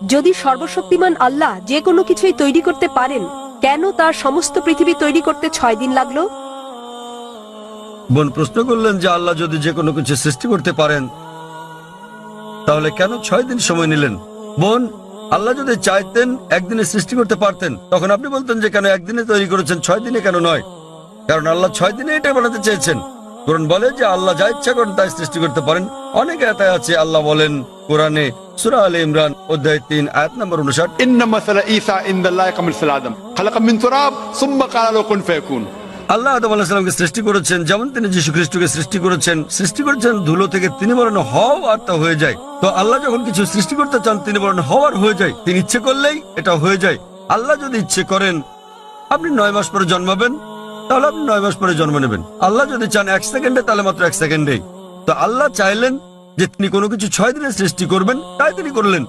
যদি সর্বশক্তিমান আল্লাহ যে কোনো কিছুই তৈরি করতে পারেন, কেন তার সমস্ত পৃথিবী তৈরি করতে ছয় দিন লাগল? বোন, প্রশ্ন করলেন যে আল্লাহ যদি যে কোনো কিছু সৃষ্টি করতে পারেন, তাহলে কেন ছয় দিন সময় নিলেন? বোন, আল্লাহ যদি চাইতেন একদিনে সৃষ্টি করতে পারতেন, তখন আপনি বলতেন যে কেন একদিনে তৈরি করেছেন, ছয় দিনে কেন নয়? কারণ আল্লাহ ছয় দিনে এটা বানাতে চেয়েছেন। কোরআন বলে যে আল্লাহ যা ইচ্ছা করেন তাই সৃষ্টি করতে পারেন। অনেক আছে, আল্লাহ বলেন কোরআনে সুরা আল ইমরান অধ্যায় তিন আয়াত নম্বর উনষাট ঈসা আদম খালাকা মিন তুরাব সুম্মা কালা আল্লাহ আদম সৃষ্টি করেছেন যেমন তিনি যীশু খ্রিস্টকে সৃষ্টি করেছেন সৃষ্টি করেছেন ধুলো থেকে তিনি হও আর তা হয়ে যায়। তো আল্লাহ যখন কিছু সৃষ্টি করতে চান তিনি হওয়ার হয়ে যায়। তিনি ইচ্ছে করলেই এটা হয়ে যায়। আল্লাহ যদি ইচ্ছে করেন আপনি নয় মাস পরে জন্মাবেন তাহলে আপনি নয় মাস পরে জন্ম নেবেন। আল্লাহ যদি চান এক সেকেন্ডে তাহলে মাত্র এক সেকেন্ডেই। তো আল্লাহ চাইলেন যে তিনি কোনো কিছু ছয় দিনের সৃষ্টি করবেন তাই তিনি করলেন।